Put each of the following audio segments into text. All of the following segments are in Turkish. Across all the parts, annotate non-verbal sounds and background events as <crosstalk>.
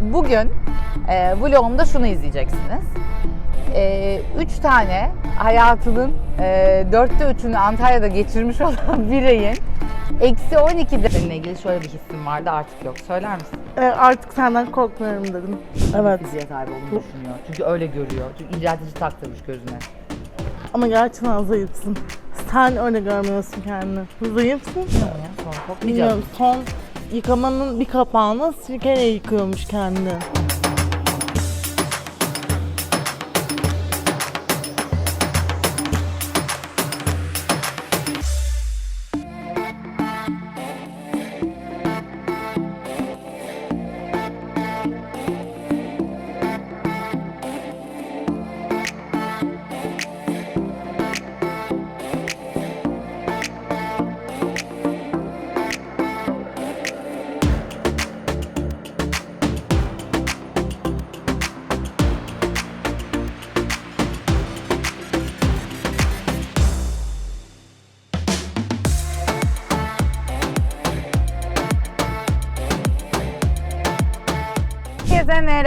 bugün e, vlogumda şunu izleyeceksiniz. E, üç tane hayatının e, dörtte üçünü Antalya'da geçirmiş <laughs> olan bireyin eksi 12 derece ilgili şöyle bir hissim vardı artık yok. Söyler misin? E, artık senden korkmuyorum dedim. Evet. Fiziğe sahip olduğunu düşünüyor. Çünkü öyle görüyor. Çünkü inceltici taktırmış gözüne. Ama gerçekten zayıfsın. Sen öyle görmüyorsun kendini. Zayıfsın. Ya, sonra koklayacağım. Bilmiyorum son yıkamanın bir kapağını sirkeyle yıkıyormuş kendini.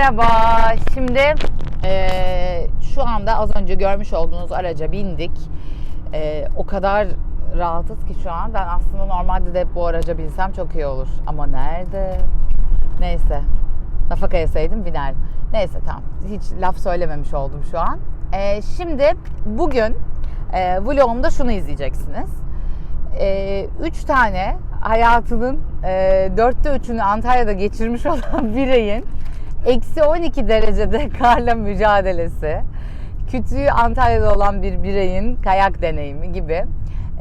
Merhaba. Şimdi eee, şu anda az önce görmüş olduğunuz araca bindik. Eee, o kadar rahatız ki şu an. Ben aslında normalde de bu araca binsem çok iyi olur. Ama nerede? Neyse. Nafaka yeseydim binerdim. Neyse tamam. Hiç laf söylememiş oldum şu an. Eee, şimdi bugün eee vlogumda şunu izleyeceksiniz. Ee, üç tane hayatının e, dörtte üçünü Antalya'da geçirmiş <laughs> olan bireyin eksi 12 derecede <laughs> karla mücadelesi, kütüğü Antalya'da olan bir bireyin kayak deneyimi gibi.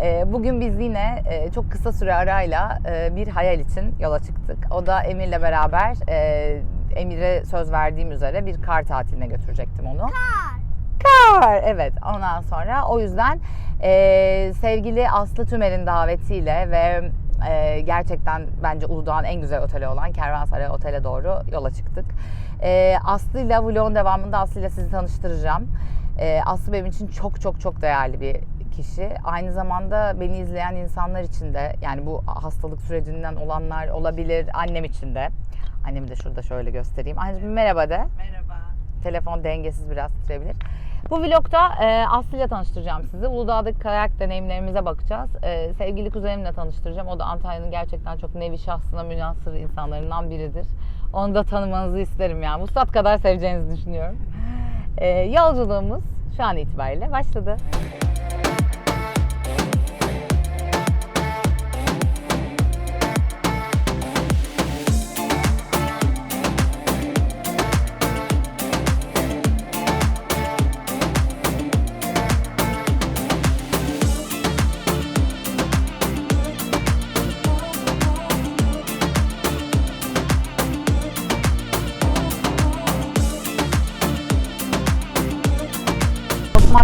Ee, bugün biz yine e, çok kısa süre arayla e, bir hayal için yola çıktık. O da Emir'le beraber e, Emir'e söz verdiğim üzere bir kar tatiline götürecektim onu. Kar. Evet ondan sonra o yüzden sevgili Aslı Tümer'in davetiyle ve e, gerçekten bence Uludağ'ın en güzel oteli olan Kervansaray Otel'e doğru yola çıktık. E, Aslı'yla vlogun devamında Aslı'yla sizi tanıştıracağım. E, Aslı benim için çok çok çok değerli bir kişi. Aynı zamanda beni izleyen insanlar için de yani bu hastalık sürecinden olanlar olabilir annem için de. Annemi de şurada şöyle göstereyim. Anneciğim merhaba de. Merhaba. Telefon dengesiz biraz titreyebilir. Bu vlogda e, Aslı ile tanıştıracağım sizi. Uludağ'daki kayak deneyimlerimize bakacağız. E, sevgili kuzenimle tanıştıracağım. O da Antalya'nın gerçekten çok nevi şahsına münasır insanlarından biridir. Onu da tanımanızı isterim yani. Vuslat kadar seveceğinizi düşünüyorum. E, yolculuğumuz şu an itibariyle başladı. Osman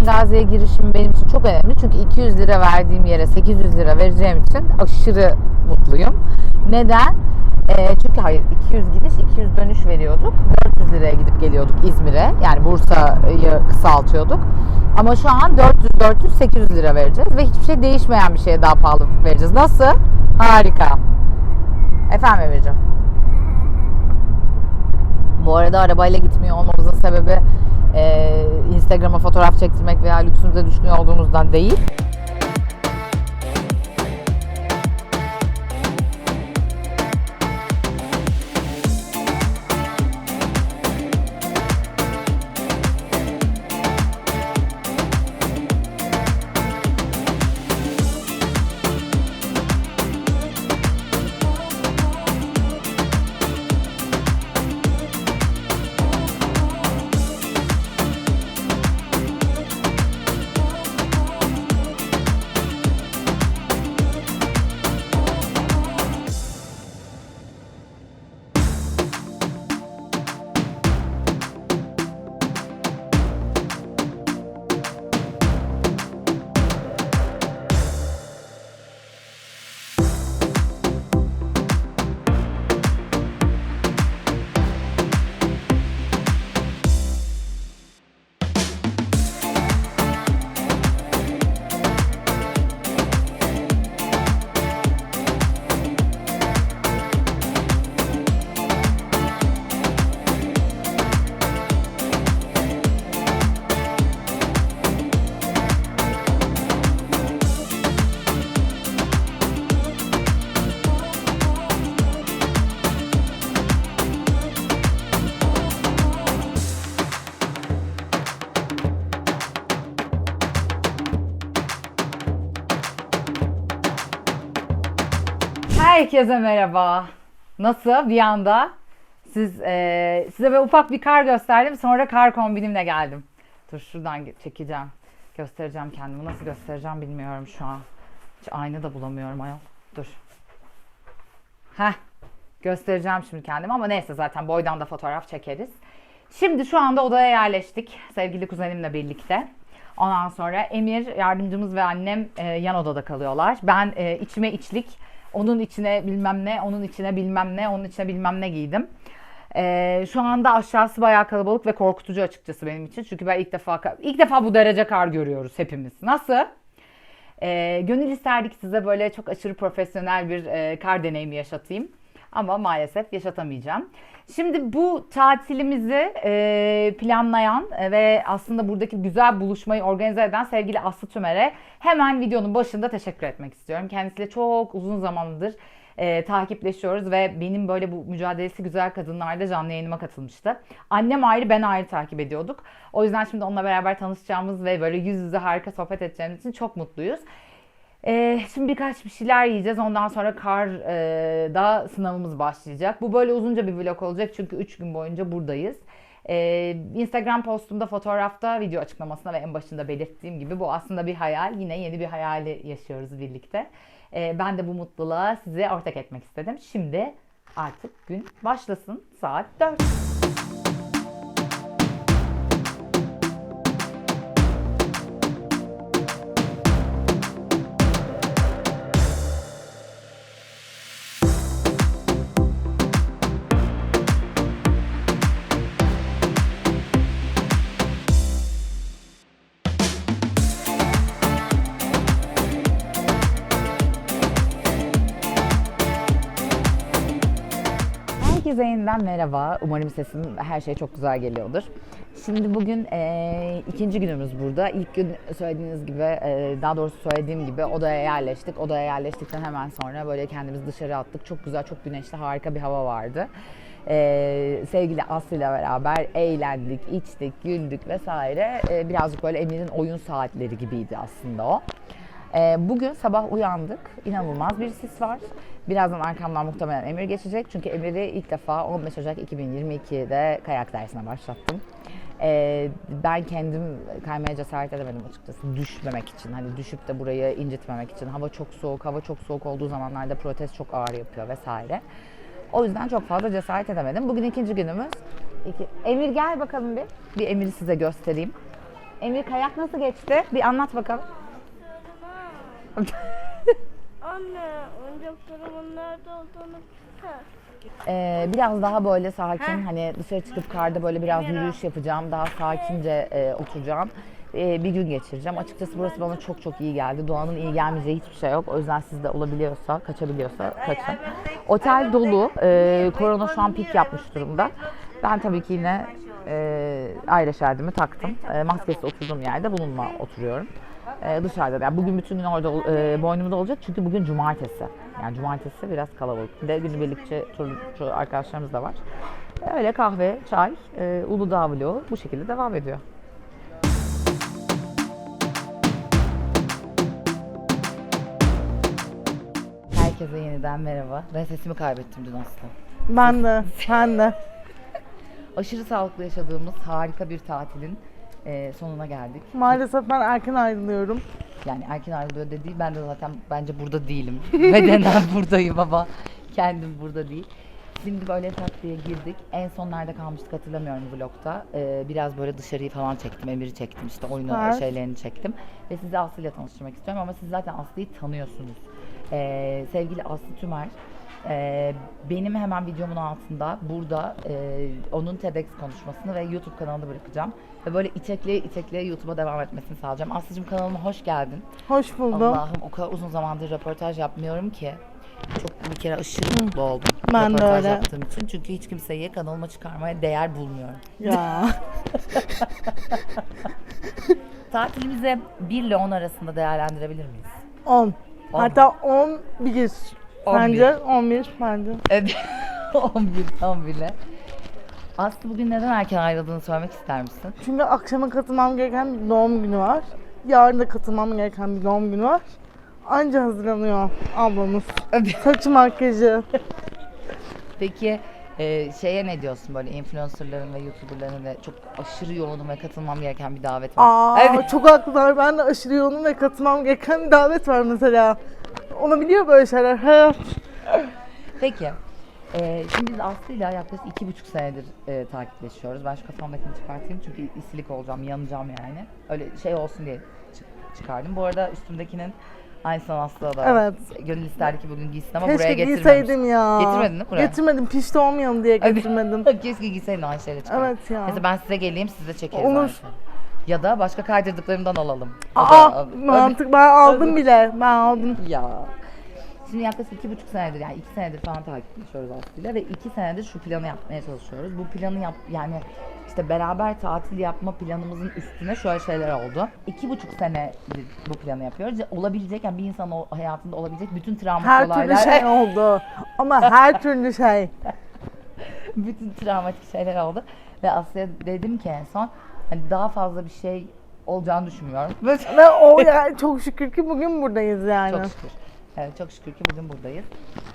Gazi'ye girişim benim için çok önemli. Çünkü 200 lira verdiğim yere 800 lira vereceğim için aşırı mutluyum. Neden? Ee, çünkü hayır 200 gidiş 200 dönüş veriyorduk. 400 liraya gidip geliyorduk İzmir'e. Yani Bursa'yı kısaltıyorduk. Ama şu an 400 400 800 lira vereceğiz ve hiçbir şey değişmeyen bir şeye daha pahalı vereceğiz. Nasıl? Harika. Efendim Emir'ciğim. <laughs> Bu arada arabayla gitmiyor olmamızın sebebi e, Instagram'a fotoğraf çektirmek veya lüksümüze düşkün olduğumuzdan değil. Herkese merhaba. Nasıl bir anda? Siz e, size böyle ufak bir kar gösterdim. Sonra kar kombinimle geldim. Dur şuradan çekeceğim. Göstereceğim kendimi. Nasıl göstereceğim bilmiyorum şu an. Hiç ayna da bulamıyorum ayol. Dur. Heh. Göstereceğim şimdi kendimi ama neyse zaten boydan da fotoğraf çekeriz. Şimdi şu anda odaya yerleştik sevgili kuzenimle birlikte. Ondan sonra Emir yardımcımız ve annem e, yan odada kalıyorlar. Ben e, içime içlik, onun içine bilmem ne, onun içine bilmem ne, onun içine bilmem ne giydim. E, şu anda aşağısı bayağı kalabalık ve korkutucu açıkçası benim için. Çünkü ben ilk defa ilk defa bu derece kar görüyoruz hepimiz. Nasıl? E, gönül isterdik size böyle çok aşırı profesyonel bir e, kar deneyimi yaşatayım. Ama maalesef yaşatamayacağım. Şimdi bu tatilimizi e, planlayan e, ve aslında buradaki güzel buluşmayı organize eden sevgili Aslı Tümer'e hemen videonun başında teşekkür etmek istiyorum. Kendisiyle çok uzun zamandır e, takipleşiyoruz ve benim böyle bu mücadelesi güzel kadınlarda canlı yayınıma katılmıştı. Annem ayrı ben ayrı takip ediyorduk. O yüzden şimdi onunla beraber tanışacağımız ve böyle yüz yüze harika sohbet edeceğimiz için çok mutluyuz. Ee, şimdi birkaç bir şeyler yiyeceğiz. Ondan sonra kar e, da sınavımız başlayacak. Bu böyle uzunca bir vlog olacak çünkü 3 gün boyunca buradayız. Ee, Instagram postumda, fotoğrafta, video açıklamasında ve en başında belirttiğim gibi bu aslında bir hayal. Yine yeni bir hayali yaşıyoruz birlikte. Ee, ben de bu mutluluğa size ortak etmek istedim. Şimdi artık gün başlasın. Saat 4. Herkese yeniden merhaba. Umarım sesim her şey çok güzel geliyordur. Şimdi bugün eee, ikinci günümüz burada. İlk gün söylediğiniz gibi, eee, daha doğrusu söylediğim gibi odaya yerleştik. Odaya yerleştikten hemen sonra böyle kendimizi dışarı attık. Çok güzel, çok güneşli, harika bir hava vardı. Eee, sevgili Aslı ile beraber eğlendik, içtik, güldük vesaire. Eee, birazcık böyle Emir'in oyun saatleri gibiydi aslında o. Ee, bugün sabah uyandık. İnanılmaz bir sis var. Birazdan arkamdan muhtemelen Emir geçecek. Çünkü Emir'i ilk defa 15 Ocak 2022'de kayak dersine başlattım. Ee, ben kendim kaymaya cesaret edemedim açıkçası. Düşmemek için. Hani düşüp de burayı incitmemek için. Hava çok soğuk. Hava çok soğuk olduğu zamanlarda protez çok ağır yapıyor vesaire. O yüzden çok fazla cesaret edemedim. Bugün ikinci günümüz. İki... Emir gel bakalım bir. Bir Emir'i size göstereyim. Emir kayak nasıl geçti? Bir anlat bakalım. <laughs> Anne, oyuncaklarımın nerede olduğunu. Ee, biraz daha böyle sakin hani dışarı çıkıp karda böyle biraz yürüyüş yapacağım. Daha sakince e, oturacağım. Ee, bir gün geçireceğim. Açıkçası burası bana çok çok iyi geldi. Doğanın iyi gelmeyeceği hiçbir şey yok. O yüzden sizde olabiliyorsa, kaçabiliyorsa kaçın. Otel dolu. Ee, korona şu an pik yapmış durumda. Ben tabii ki yine e, aile şerdimi taktım. E, maskesiz oturduğum yerde bununla oturuyorum. E, dışarıda. Yani bugün bütün gün orada e, boynumda olacak çünkü bugün cumartesi. Yani cumartesi biraz kalabalık. Bir de günübirlikçi turcu arkadaşlarımız da var. Öyle kahve, çay, e, Uludağ vlogu bu şekilde devam ediyor. Herkese yeniden merhaba. Ben sesimi kaybettim dün aslında. Ben de, ben de. <laughs> Aşırı sağlıklı yaşadığımız harika bir tatilin e, sonuna geldik. Maalesef ben erken ayrılıyorum. Yani erken ayrılıyor dediği ben de zaten bence burada değilim. <laughs> Bedenen buradayım ama kendim burada değil. Şimdi böyle tatlıya girdik. En son nerede kalmıştık hatırlamıyorum vlogta. Ee, biraz böyle dışarıyı falan çektim. Emir'i çektim işte oyunu Süper. şeylerini çektim. Ve sizi Aslı ile tanıştırmak istiyorum ama siz zaten Aslı'yı tanıyorsunuz. Ee, sevgili Aslı Tümer. Ee, benim hemen videomun altında burada ee, onun TEDx konuşmasını ve YouTube kanalını bırakacağım. Ve böyle itekliye itekliye YouTube'a devam etmesini sağlayacağım. Aslı'cığım kanalıma hoş geldin. Hoş buldum. Allah'ım o kadar uzun zamandır röportaj yapmıyorum ki. Çok bir kere aşırı mutlu oldum. Ben de röportaj öyle. yaptığım için. Çünkü hiç kimseyi kanalıma çıkarmaya değer bulmuyorum. Ya. <laughs> Tatilimize 1 ile 10 arasında değerlendirebilir miyiz? 10. On. Hatta 11. Bence 11 bence. Evet. 11, 11 ile. Aslı bugün neden erken ayrıldığını söylemek ister misin? Çünkü akşama katılmam gereken bir doğum günü var. Yarın da katılmam gereken bir doğum günü var. Anca hazırlanıyor ablamız. Saçı makyajı. <laughs> Peki e, şeye ne diyorsun böyle influencerların ve youtuberların ve çok aşırı yoğunum ve katılmam gereken bir davet var. Aa Evet. çok haklılar. Ben de aşırı yoğunum ve katılmam gereken bir davet var mesela. Olabiliyor böyle şeyler. Hayat. Peki. e, şimdi biz Aslı'yla yaklaşık iki buçuk senedir e, takipleşiyoruz. Ben şu kafamdakini çıkartayım çünkü isilik olacağım, yanacağım yani. Öyle şey olsun diye çı- çıkardım. Bu arada üstümdekinin aynısından Aslı'da da. Evet. Gönül isterdi ki bugün giysin ama buraya Keşke getirmemiş. giyseydim ya. Getirmedin değil mi buraya? Getirmedim. Pişti olmayalım diye getirmedim. <laughs> Keşke giyseydin Ayşe'yle çıkar. Evet ya. Mesela ben size geleyim siz de çekeriz Olur. Ayşe. Ya da başka kaydırdıklarımdan alalım. Da- Aa o- mantık ben aldım bile. Ben aldım. Ya. Şimdi yaklaşık iki buçuk senedir yani iki senedir falan takipleşiyoruz aslında ve iki senedir şu planı yapmaya çalışıyoruz. Bu planı yap yani işte beraber tatil yapma planımızın üstüne şöyle şeyler oldu. İki buçuk senedir bu planı yapıyoruz. Olabilecek yani bir insanın o hayatında olabilecek bütün travmatik Her olaylar. türlü şey oldu. Ama her türlü şey. <laughs> bütün travmatik şeyler oldu. Ve Aslı'ya dedim ki en son hani daha fazla bir şey olacağını düşünmüyorum. <laughs> Ve o yani çok şükür ki bugün buradayız yani. Çok şükür. Evet çok şükür ki bugün buradayız.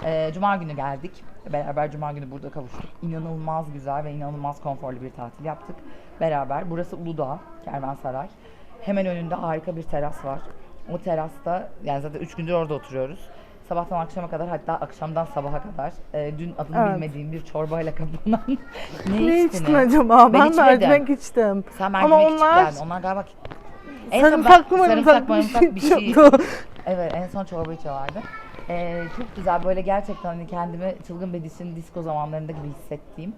Ee, Cuma günü geldik. Beraber Cuma günü burada kavuştuk. İnanılmaz güzel ve inanılmaz konforlu bir tatil yaptık. Beraber. Burası Uludağ, Kervansaray. Hemen önünde harika bir teras var. O terasta yani zaten 3 gündür orada oturuyoruz. Sabahtan akşama kadar hatta akşamdan sabaha kadar e, dün adını Evet. bilmediğim bir çorbayla <laughs> kapanan ne, Ne içtiniz? içtin acaba? Ben Ben, içmedim. mercimek içtim. Sen Ama mercimek içip onlar geldin. Onlar galiba en son ben- sarımsaklı sarımsak marımsaklı marımsak bir şey. Evet en son çorba içiyorlardı. Ee, çok güzel böyle gerçekten hani kendimi çılgın bedişin disco zamanlarında gibi hissettiğim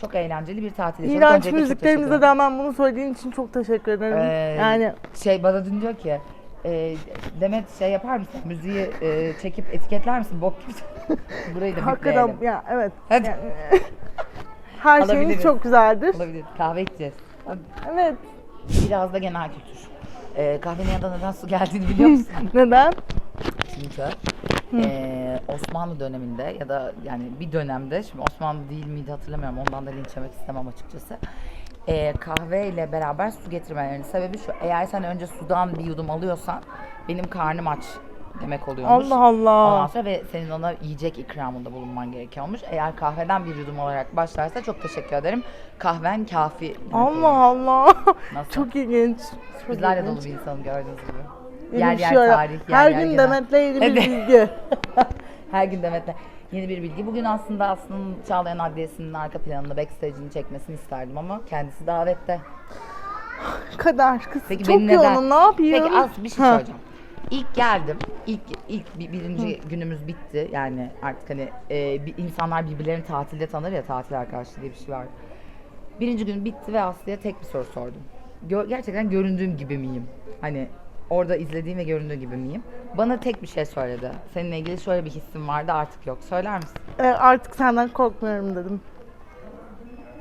çok eğlenceli bir tatil yaşadık. İğrenç Öncelikle çok müziklerimize teşekkür ederim. rağmen bunu söylediğin için çok teşekkür ederim. Ee, yani Şey bana dün diyor ki e, Demet şey yapar mısın? Müziği e, çekip etiketler misin? Bok gibi. <laughs> Burayı da hakikaten bipleyelim. ya evet. Hadi. Yani, <laughs> her şeyiniz Alabiliriz. çok güzeldir. Olabilir. Kahve içeceğiz. Evet. Biraz da genel kültür. Ee, kahvenin yanında neden su geldiğini biliyor musun? <laughs> Neden? Çünkü eee, Osmanlı döneminde ya da yani bir dönemde şimdi Osmanlı değil miydi hatırlamıyorum ondan da linç yemek istemem açıkçası. Eee kahve ile beraber su getirmelerinin sebebi şu eğer sen önce sudan bir yudum alıyorsan benim karnım aç demek oluyormuş. Allah Allah. Ondan sonra ve senin ona yiyecek ikramında bulunman gerekiyormuş. Eğer kahveden bir yudum olarak başlarsa çok teşekkür ederim. Kahven kafi. demek Allah oluyormuş. Allah. <laughs> Nasıl? çok ilginç. İlginç. dolu bir insanım gördüğünüz gibi. Yer yer tarih, yer Her yer gün genel. Demet'le yeni bir Evet. bilgi. <laughs> Her gün Demet'le yeni bir bilgi. Bugün aslında Aslı'nın Çağlayan Adliyesi'nin arka planında backstage'ini çekmesini isterdim ama kendisi davette. Kader kız Peki çok benim neden- yoğunum ne yapayım? Peki az bir şey Ha. söyleyeceğim. İlk geldim. İlk ilk bir, birinci günümüz bitti. Yani artık hani e, bir, insanlar birbirlerini tatilde tanır ya tatil arkadaşlığı diye bir şey var. Birinci gün bitti ve Aslı'ya tek bir soru sordum. Gö- gerçekten göründüğüm gibi miyim? Hani orada izlediğim ve göründüğü gibi miyim? Bana tek bir şey söyledi. Seninle ilgili şöyle bir hissim vardı artık yok. Söyler misin? E, artık senden korkmuyorum dedim.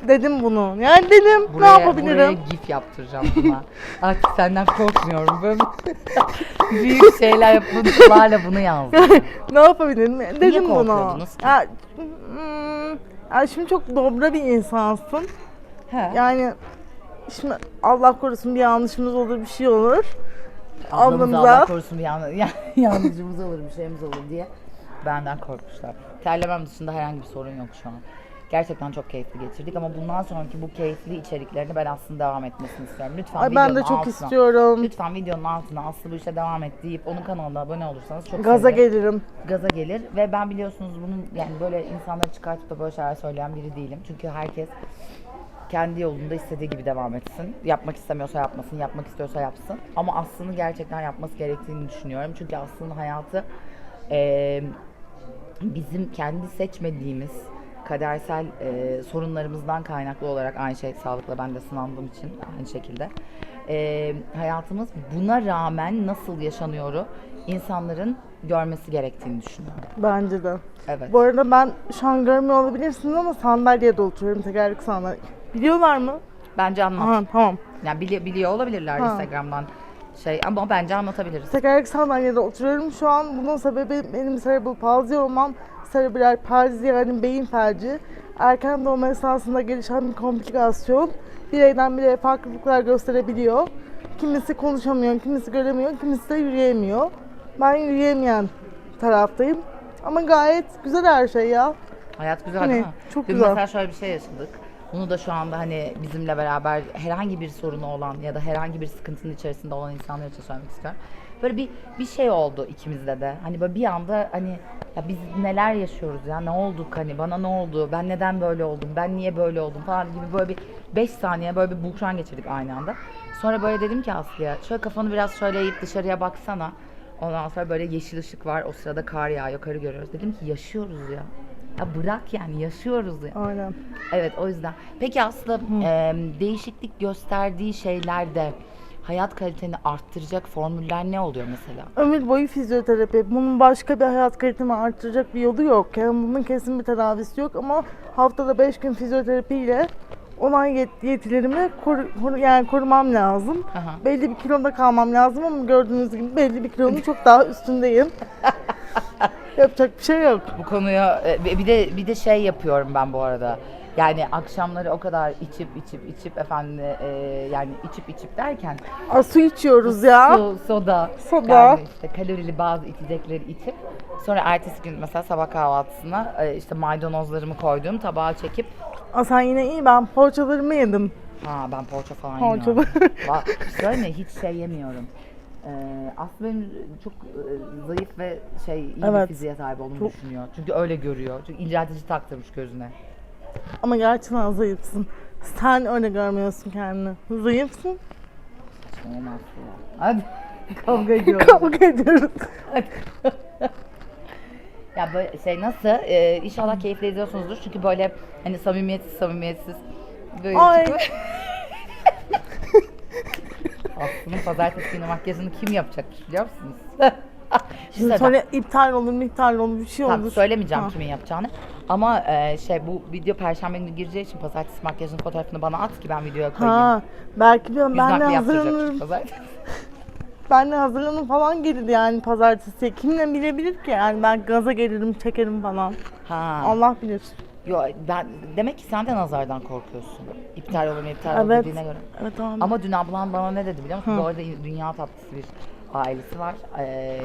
Dedim bunu. Yani dedim Buraya, ne yapabilirim? Buraya gif yaptıracağım buna. <laughs> Artık senden korkmuyorum. Böyle <laughs> büyük şeyler yapıntılarla bunu yazdım. ne yapabilirim? Dedim bunu. korkuyordunuz ki? Ya, hmm, ya şimdi çok dobra bir insansın. He. Yani şimdi Allah korusun bir yanlışımız olur bir şey olur. Ablamız Allah korusun bir yan, <laughs> yan, yanlışımız olur bir şeyimiz olur diye benden korkmuşlar. Terlemem dışında herhangi bir sorun yok şu an. Gerçekten çok keyifli geçirdik ama bundan sonraki bu keyifli içeriklerini ben aslında devam etmesini istiyorum. Lütfen Ay ben de çok altına, istiyorum. Lütfen videonun altına Aslı bu işe devam et deyip onun kanalına abone olursanız çok Gaza sevinirim. gelirim. gaza gelir ve ben biliyorsunuz bunun yani böyle insanları çıkartıp da böyle şeyler söyleyen biri değilim. Çünkü herkes kendi yolunda istediği gibi devam etsin. Yapmak istemiyorsa yapmasın, yapmak istiyorsa yapsın. Ama Aslı'nın gerçekten yapması gerektiğini düşünüyorum. Çünkü Aslı'nın hayatı eee, bizim kendi seçmediğimiz kadersel eee, sorunlarımızdan kaynaklı olarak aynı şey sağlıkla ben de sınandığım için aynı şekilde. Eee, hayatımız buna rağmen nasıl yaşanıyoru insanların görmesi gerektiğini düşünüyorum. Bence de. Evet. Bu arada ben şu an görmüyor olabilirsiniz ama sandalyede oturuyorum. Tekerlekli sandalye. Biliyorlar mı? Bence anlat. Aha tamam. Yani bili- biliyor olabilirler Ha. Instagram'dan şey ama bence anlatabiliriz. Tekerlekli sandalyede oturuyorum şu an. Bunun sebebi benim cerebral palsy olmam. Cerebral palsy yani beyin felci. Erken doğum esnasında gelişen bir komplikasyon. Bireyden bireye farklılıklar gösterebiliyor. Kimisi konuşamıyor, kimisi göremiyor, kimisi de yürüyemiyor. Ben yürüyemeyen taraftayım. Ama gayet güzel her şey ya. Hayat güzel Hani değil mi? çok Dün güzel. mesela şöyle bir şey yaşadık. Bunu da şu anda hani bizimle beraber herhangi bir sorunu olan ya da herhangi bir sıkıntının içerisinde olan insanlar için söylemek istiyorum. Böyle bir bir şey oldu ikimizde de. Hani böyle bir anda hani ya biz neler yaşıyoruz ya ne olduk hani bana ne oldu ben neden böyle oldum ben niye böyle oldum falan gibi böyle bir 5 saniye böyle bir buhran geçirdik aynı anda. Sonra böyle dedim ki Aslı'ya şöyle kafanı biraz şöyle eğip dışarıya baksana. Ondan sonra böyle yeşil ışık var o sırada kar yağıyor karı görüyoruz. Dedim ki yaşıyoruz ya. Ya bırak yani yaşıyoruz ya. Aynen. Evet o yüzden. Peki Aslı e, değişiklik gösterdiği şeylerde hayat kaliteni arttıracak formüller ne oluyor mesela? Ömür boyu fizyoterapi. Bunun başka bir hayat kalitemi arttıracak bir yolu yok. Yani bunun kesin bir tedavisi yok ama haftada 5 gün fizyoterapiyle olan yet- yetilerimi koru- koru- yani korumam lazım. Aha. Belli bir kiloda kalmam lazım ama gördüğünüz gibi belli bir kilonun çok daha üstündeyim. <laughs> Yapacak bir şey yok. Bu konuya e, bir de bir de şey yapıyorum ben bu arada. Yani akşamları o kadar içip içip içip efendim e, yani içip içip derken Aa, su içiyoruz ya. su, soda, Soda. yani işte kalorili bazı içecekleri içip sonra ertesi gün mesela sabah kahvaltısına e, işte maydanozlarımı koyduğum tabağa çekip Aa, sen yine iyi ben poğaçalarımı yedim. Ha ben poğaça falan Poğaça yemiyorum. <laughs> Va- Şöyle hiç şey yemiyorum. Ee, aslında benim çok e, zayıf ve şey iyi bir Evet. fiziğe sahip olduğumu Çok. düşünüyor. Çünkü öyle görüyor. Çünkü inceltici taktırmış gözüne. Ama gerçekten zayıfsın. Sen öyle görmüyorsun kendini. Zayıfsın. Olmaz ya. Hadi <laughs> kavga <laughs> ediyoruz. Kavga ediyoruz. ya böyle şey nasıl? Ee, inşallah keyifle izliyorsunuzdur. Çünkü böyle hani samimiyetsiz samimiyetsiz böyle Ay. çıkıyor. <laughs> Aslı'nın pazartesi günü makyajını kim yapacakmış biliyor musunuz? <laughs> Şimdi Sonra iptal olur, iptal olur, bir şey Tamam, olur. söylemeyeceğim Ha. kimin yapacağını. Ama e, şey bu video perşembe günü gireceği için pazartesi makyajın fotoğrafını bana at ki ben videoya koyayım. Ha, belki ben, Yüz ben de nakli hazırlanırım. pazartesi. <laughs> Ben de hazırlanırım falan gelir yani pazartesi. Kimle bilebilir ki yani ben gaza gelirim, çekerim falan. Ha. Allah bilir. Yo, ben demek ki sen de nazardan korkuyorsun. İptal olur mu iptal olur Evet. dediğine göre. Evet tamam. Ama dün ablam bana ne dedi biliyor musun? Bu arada dünya tatlısı bir ailesi var. Ee,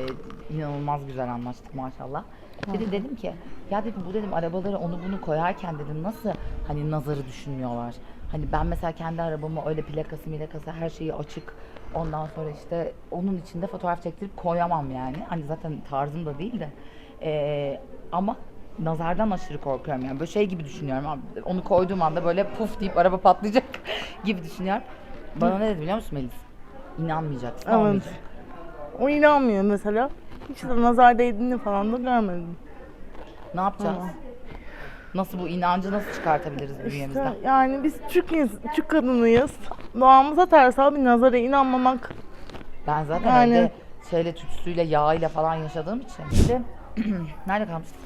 inanılmaz güzel anlaştık maşallah. Dedi dedim ki ya dedim bu dedim arabaları onu bunu koyarken dedim nasıl hani nazarı düşünmüyorlar. Hani ben mesela kendi arabamı öyle plakası milakası her şeyi açık. Ondan sonra işte onun içinde fotoğraf çektirip koyamam yani. Hani zaten tarzım da değil de. Ee, ama nazardan aşırı korkuyorum yani. Böyle şey gibi düşünüyorum. abi, Onu koyduğum anda böyle puf deyip araba patlayacak <laughs> gibi düşünüyorum. Bana ne dedi biliyor musun Melis? İnanmayacaksın. Evet. olmayacak. O inanmıyor mesela. Hiç de nazar değdiğini falan da görmedim. Ne yapacağız? Tamam. Nasıl bu inancı nasıl çıkartabiliriz bünyemizden? İşte yani biz Türk, ins- Türk kadınıyız. Doğamıza ters abi nazara inanmamak. Ben zaten Yani- evde şeyle tütsüyle yağıyla falan yaşadığım için. İşte <clears throat> nerede kalmıştık?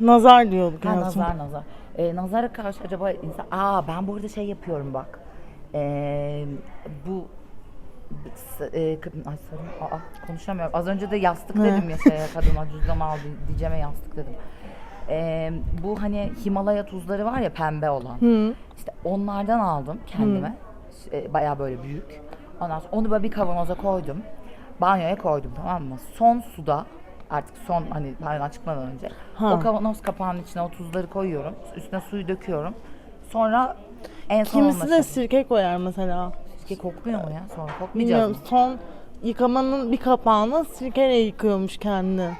Nazar diyorduk Ha, en son. nazar nazar. Ee, nazara karşı acaba insan... Aa ben burada şey yapıyorum bak. Ee, bu e, ay sarı, aa, konuşamıyorum. Az önce de yastık dedim ya şeye <laughs> kadına cüzdanı al di- diyeceğime yastık dedim. Ee, bu hani Himalaya tuzları var ya pembe olan. Hı. İşte onlardan aldım kendime. E, Bayağı böyle büyük. Ondan sonra onu böyle bir kavanoza koydum. Banyoya koydum tamam mı? Son suda artık son hani banyodan çıkmadan önce Ha. o kavanoz kapağının içine o tuzları koyuyorum. Üstüne suyu döküyorum. Sonra en son Kimisi de şey- sirke koyar mesela. Sirke kokmuyor mu ya? Sonra kokmayacağız Bilmiyorum mı? son yıkamanın bir kapağını sirkeyle yıkıyormuş kendini.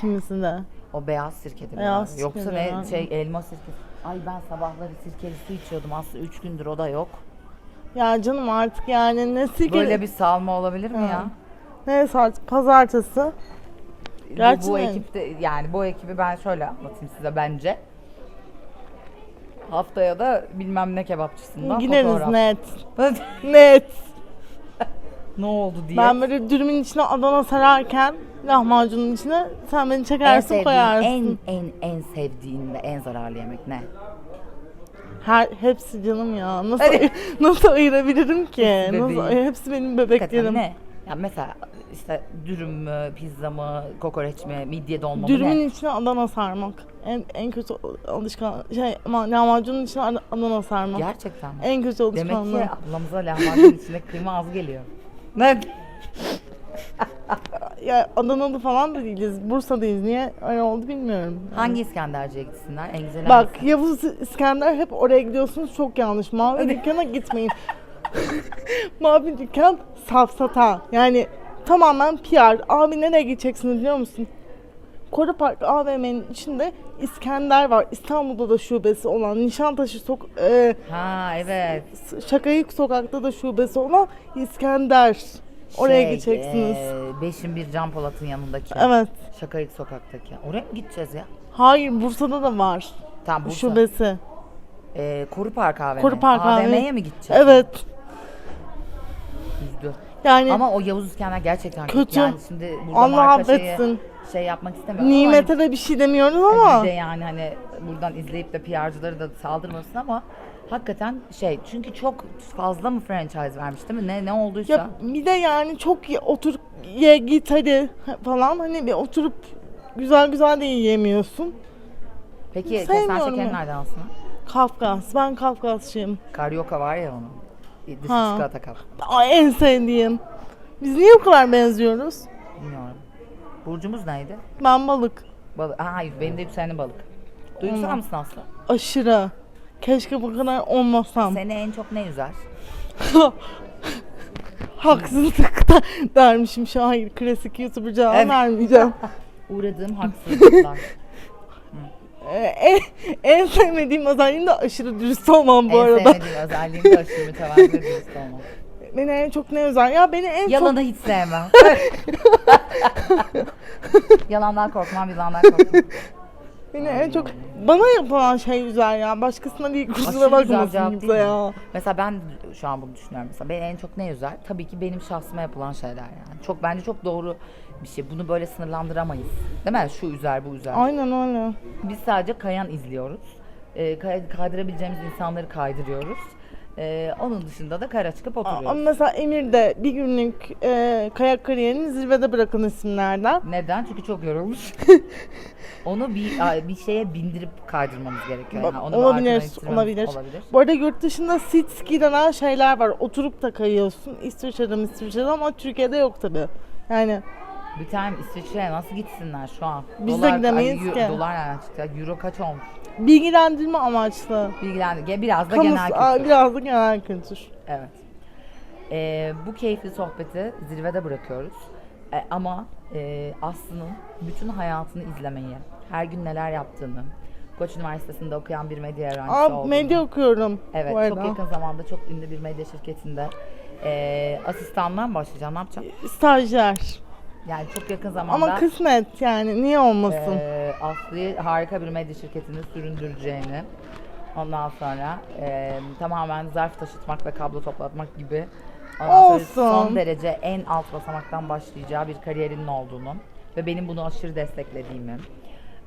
Kimisi de. O beyaz sirke değil mi? Beyaz Yoksa sirke ne şey elma sirkesi. Ay ben sabahları sirkeli su içiyordum aslında 3 gündür o da yok. Ya canım artık yani ne sirke... Böyle bir salma olabilir mi Ha. ya? Neyse artık pazartesi. Bu, bu Gerçekten. ekipte yani bu ekibi ben şöyle anlatayım size bence. Haftaya da bilmem ne kebapçısından Gideriz fotoğraf. net. <laughs> Net. ne oldu diye. Ben böyle dürümün içine Adana sararken lahmacunun içine sen beni en çekersin sevdiğin, koyarsın. en en en sevdiğin ve en zararlı yemek ne? Her hepsi canım ya. Nasıl <laughs> nasıl ayırabilirim ki? Hepsi Nasıl hepsi benim Hakikaten bebeklerim. ne? Ya mesela işte dürüm mü, pizza mı, kokoreç mi, midye dolma mı Dürümün ne? içine Adana sarmak. En en kötü alışkan şey ama lahmacunun içine Ad- Adana sarmak. Gerçekten mi? En kötü Demek alışkanlığı. ki ablamıza lahmacunun içine kıyma az geliyor. <laughs> Ne? ya Adanalı falan da değiliz. Bursa'dayız. Niye öyle oldu bilmiyorum. Hangi İskenderci'ye gitsinler? En güzel Bak hangisi? Yavuz İskender hep oraya gidiyorsunuz çok yanlış. Mavi dükkana gitmeyin. <laughs> Mavi dükkan safsata. Yani tamamen PR. Abi nereye gideceksiniz biliyor musun? Koru Park AVM'nin içinde İskender var. İstanbul'da da şubesi olan. Nişantaşı sok e, Ha evet. Şakayık sokakta da şubesi olan İskender. Oraya Şey, gideceksiniz. e, Beşin bir Can Polat'ın yanındaki. Evet. Şakayık sokaktaki. Oraya mı gideceğiz ya? Hayır Bursa'da da var. Tamam Bursa. Şubesi. E, Koru Park AVM. Koru Park AVM'ye AVM. mi gideceğiz? Evet. Üzdü. Yani Ama o Yavuz İskender gerçekten Kötü. Yani şimdi burada Allah marka şeyi- affetsin. şey yapmak istemiyorum. ama Nimete de bir şey demiyoruz hani, ama. Bir de yani hani buradan izleyip de PR'cıları da saldırmasın ama hakikaten şey çünkü çok fazla mı franchise vermiş değil mi? Ne ne olduysa. Ya bir de yani çok ye, otur ye git hadi falan hani bir oturup güzel güzel de yiyemiyorsun. Peki kesen sevmiyorum şekerin ben. nereden alsın? Kafkas. Ben Kafkasçıyım. Karyoka var ya onun. Dışı Ha. kap. Ay en sevdiğim. Biz niye bu kadar benziyoruz? Bilmiyorum. Burcumuz neydi? Ben balık. Balık. Aa, hayır benim de yükselenim balık. Duygusal mısın Aslı? Aşırı. Keşke bu kadar olmasam. Seni en çok ne üzer? <laughs> Haksızlık da dermişim şu an klasik YouTuber cevabı Evet. vermeyeceğim. <laughs> Uğradığım haksızlıklar. <laughs> Ee, en, en sevmediğim özelliğim de aşırı dürüst olmam bu en arada. sevmediğim özelliğim de aşırı mütevazı dürüst olmak. Beni en çok ne özel? Ya beni en çok Yalanı hiç sevmem. <laughs> Yalandan korkmam, yalandan korkmam. Beni en çok bana yapılan şey güzel ya. Başkasına değil kusura güzel bakmasın kimse ya. Mesela ben şu an bunu düşünüyorum mesela. Beni en çok ne üzer? Tabii ki benim şahsıma yapılan şeyler yani. Çok bence çok doğru bir şey. Bunu böyle sınırlandıramayız. Değil mi? Şu üzer, bu üzer. Aynen öyle. Biz sadece kayan izliyoruz. Ee, kay- kaydırabileceğimiz insanları kaydırıyoruz. Ee, onun dışında da kara çıkıp oturuyoruz. Ama mesela Emir de bir günlük e, kayak kariyerini zirvede bırakın isimlerden. Neden? Çünkü çok yorulmuş. <laughs> Onu bir bir şeye bindirip kaydırmamız gerekiyor. Yani onu bir olabilir, arkadan ittirmemiz olabilir. olabilir. Bu arada yurt dışında sit ski denen şeyler var. Oturup da kayıyorsun. İsviçre'de İsviçre'de ama Türkiye'de yok tabi. Yani Bir tane İsviçre'ye nasıl gitsinler şu an? Biz de gidemeyiz ay, ki. Dolar nereden çıktı? Euro kaç olmuş? bilgilendirme amaçlı. Bilgilendir. Biraz da Kamu, genel Aa, kültür. biraz da genel kültür. Evet. Ee, bu keyifli sohbeti zirvede bırakıyoruz. Ee, ama e, Aslı'nın bütün hayatını izlemeyi, her gün neler yaptığını, Koç Üniversitesi'nde okuyan bir medya öğrencisi Aa, olduğunu. medya okuyorum. Evet, bu arada. çok yakın zamanda çok ünlü bir medya şirketinde e, asistandan başlayacağım. Ne yapacağım? Stajyer. Yani çok yakın zamanda Ama kısmet yani niye olmasın? e, Aslı'yı harika bir medya şirketinde süründüreceğini, ondan sonra e, tamamen zarf taşıtmak ve kablo toplatmak gibi ondan sonra Olsun. son derece en alt basamaktan başlayacağı bir kariyerinin olduğunu ve benim bunu aşırı desteklediğimi,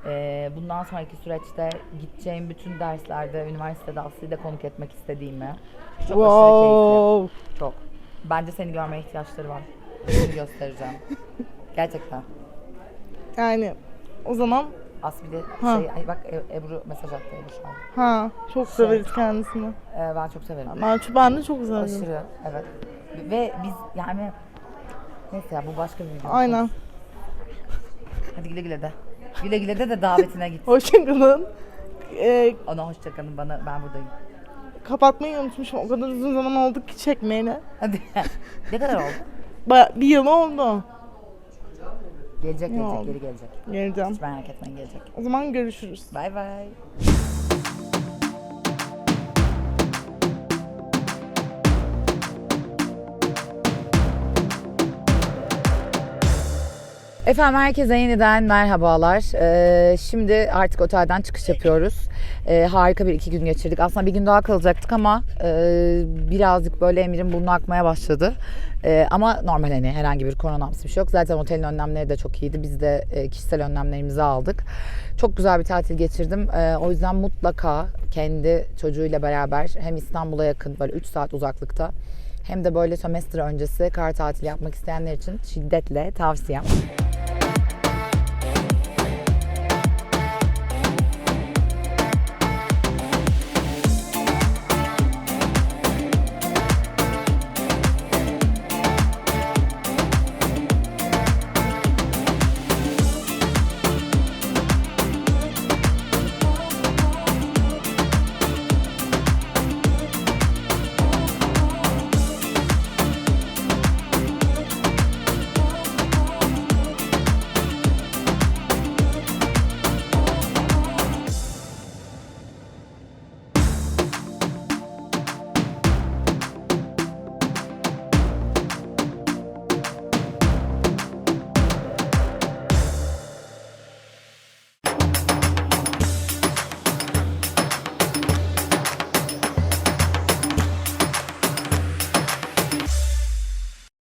e, bundan sonraki süreçte gideceğim bütün derslerde, üniversitede Aslı'yı da konuk etmek istediğimi, çok aşırı keyifli. Çok. Bence seni görmeye ihtiyaçları var. Seni göstereceğim. Gerçekten. Yani o zaman As bir de Ha. şey, ay bak E- Ebru mesaj attı Ebru şu an. ha çok Şey. severiz kendisini. Ee, ben çok severim. Ben, ben de çok severim. Aşırı, evet. Ve biz yani neyse ya bu başka bir video. Aynen. Hadi güle güle de. Güle güle de de davetine git. <laughs> Hoşçakalın. Ee, Ona hoşçakalın bana ben buradayım. kapatmayı unutmuşum. O kadar uzun zaman oldu ki çekmeyeli. Hadi. <laughs> ne kadar oldu? Bir yıl oldu. Gelecek gelecek geri gelecek. Geleceğim. Hiç merak etmeyin gelecek. O zaman görüşürüz. Bay bay. Efendim herkese yeniden merhabalar. Ee, şimdi artık otelden çıkış yapıyoruz. Ee, harika bir iki gün geçirdik. Aslında bir gün daha kalacaktık ama e, birazcık böyle Emir'in burnu akmaya başladı. Ee, ama normal hani herhangi bir koronamsı bir şey yok. Zaten otelin önlemleri de çok iyiydi. Biz de e, kişisel önlemlerimizi aldık. Çok güzel bir tatil geçirdim. Ee, o yüzden mutlaka kendi çocuğuyla beraber hem İstanbul'a yakın böyle 3 saat uzaklıkta hem de böyle sömestr öncesi kar tatili yapmak isteyenler için şiddetle tavsiyem.